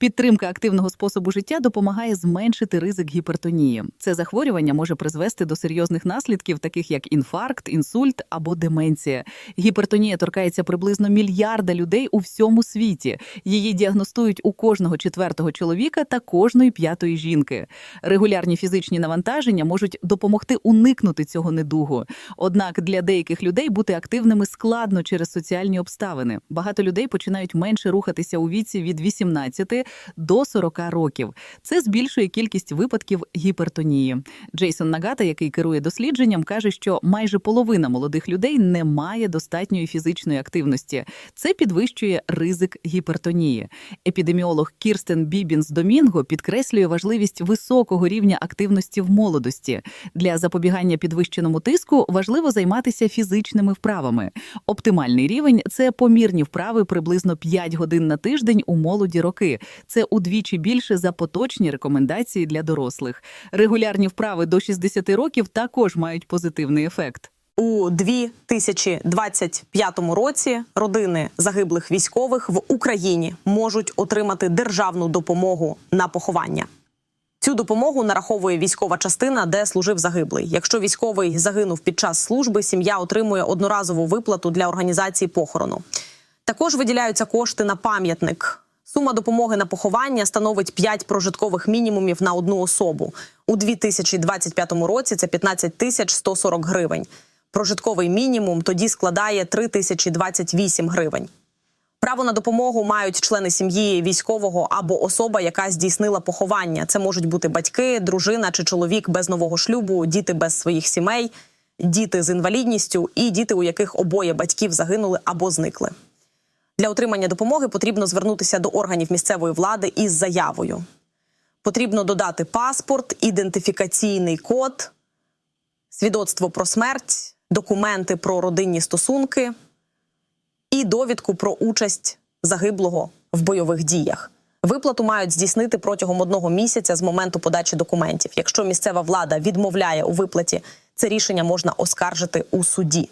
Підтримка активного способу життя допомагає зменшити ризик гіпертонії. Це захворювання може призвести до серйозних наслідків, таких як інфаркт, інсульт або деменція. Гіпертонія торкається приблизно мільярда людей у всьому світі. Її діагностують у кожного четвертого чоловіка та кожної п'ятої жінки. Регулярні фізичні навантаження можуть допомогти уникнути цього недугу. Однак для деяких людей бути активними складно через соціальні обставини. Багато людей починають менше рухатися у віці від 18 до 40 років. Це збільшує кількість випадків гіпертонії. Джейсон Нагата, який керує дослідженням, каже, що майже половина молодих людей не має достатньої фізичної активності. Це підвищує ризик гіпертонії. Епідеміолог Кірстен Бібінс Домінго підкреслює важливість високого рівня активності в молодості. Для запобігання підвищеному тиску важливо займатися фізичними вправами. Оптимальний рівень це помірні вправи приблизно 5 годин на тиждень у молоді роки. Це удвічі більше за поточні рекомендації для дорослих. Регулярні вправи до 60 років також мають позитивний ефект. У 2025 році родини загиблих військових в Україні можуть отримати державну допомогу на поховання. Цю допомогу нараховує військова частина, де служив загиблий. Якщо військовий загинув під час служби, сім'я отримує одноразову виплату для організації похорону. Також виділяються кошти на пам'ятник. Сума допомоги на поховання становить 5 прожиткових мінімумів на одну особу. У 2025 році це 15 тисяч 140 гривень. Прожитковий мінімум тоді складає 3 тисячі 28 гривень. Право на допомогу мають члени сім'ї військового або особа, яка здійснила поховання. Це можуть бути батьки, дружина чи чоловік без нового шлюбу, діти без своїх сімей, діти з інвалідністю і діти, у яких обоє батьків загинули або зникли. Для отримання допомоги потрібно звернутися до органів місцевої влади із заявою. Потрібно додати паспорт, ідентифікаційний код, свідоцтво про смерть, документи про родинні стосунки і довідку про участь загиблого в бойових діях. Виплату мають здійснити протягом одного місяця з моменту подачі документів. Якщо місцева влада відмовляє у виплаті, це рішення можна оскаржити у суді.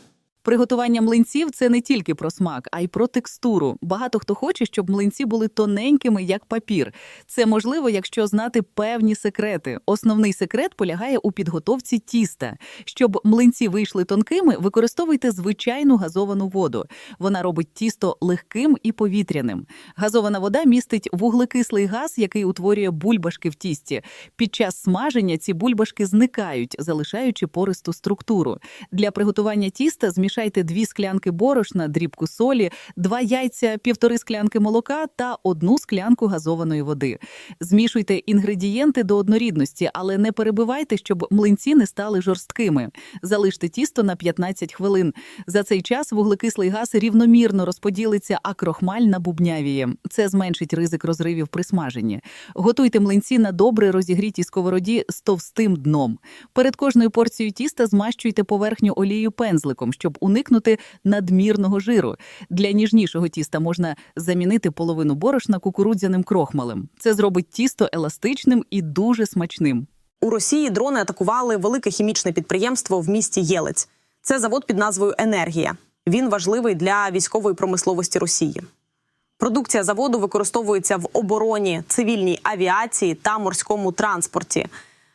Приготування млинців це не тільки про смак, а й про текстуру. Багато хто хоче, щоб млинці були тоненькими, як папір. Це можливо, якщо знати певні секрети. Основний секрет полягає у підготовці тіста. Щоб млинці вийшли тонкими, використовуйте звичайну газовану воду. Вона робить тісто легким і повітряним. Газована вода містить вуглекислий газ, який утворює бульбашки в тісті. Під час смаження ці бульбашки зникають, залишаючи пористу структуру. Для приготування тіста змішайте дві склянки борошна, дрібку солі, два яйця, півтори склянки молока та одну склянку газованої води. Змішуйте інгредієнти до однорідності, але не перебивайте, щоб млинці не стали жорсткими. Залиште тісто на 15 хвилин. За цей час вуглекислий газ рівномірно розподілиться, а крохмаль набубнявіє. Це зменшить ризик розривів при смаженні. Готуйте млинці на добре розігрітій сковороді з товстим дном. Перед кожною порцією тіста змащуйте поверхню олією пензликом, щоб уникнути надмірного жиру. Для ніжнішого тіста можна замінити половину борошна кукурудзяним крохмалем. Це зробить тісто еластичним і дуже смачним. У Росії дрони атакували велике хімічне підприємство в місті Єлець. Це завод під назвою Енергія. Він важливий для військової промисловості Росії. Продукція заводу використовується в обороні, цивільній авіації та морському транспорті.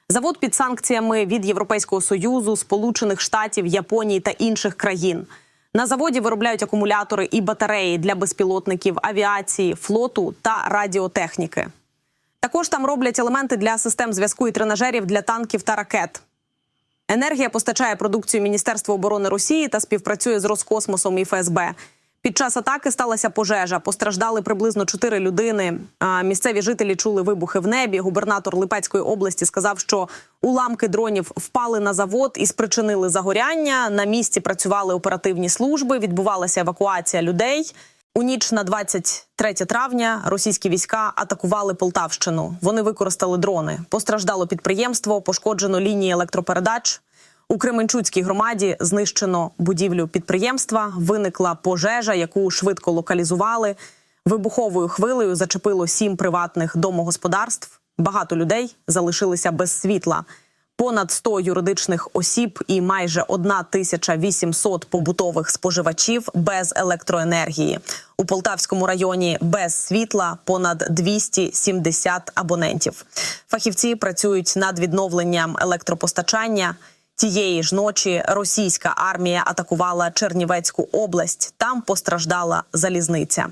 Завод під санкціями від Європейського союзу, Сполучених Штатів, Японії та інших країн. На заводі виробляють акумулятори і батареї для безпілотників, авіації, флоту та радіотехніки. Також там роблять елементи для систем зв'язку і тренажерів для танків та ракет. Енергія постачає продукцію Міністерства оборони Росії та співпрацює з Роскосмосом і ФСБ. Під час атаки сталася пожежа. Постраждали приблизно чотири людини. Місцеві жителі чули вибухи в небі. Губернатор Липецької області сказав, що уламки дронів впали на завод і спричинили загоряння. На місці працювали оперативні служби. Відбувалася евакуація людей. У ніч на 23 травня російські війська атакували Полтавщину. Вони використали дрони. Постраждало підприємство, пошкоджено лінії електропередач. У Кременчуцькій громаді знищено будівлю підприємства. Виникла пожежа, яку швидко локалізували. Вибуховою хвилею зачепило сім приватних домогосподарств. Багато людей залишилися без світла. Понад 100 юридичних осіб і майже 1800 побутових споживачів без електроенергії. У Полтавському районі без світла понад 270 абонентів. Фахівці працюють над відновленням електропостачання. Тієї ж ночі російська армія атакувала Чернівецьку область. Там постраждала залізниця.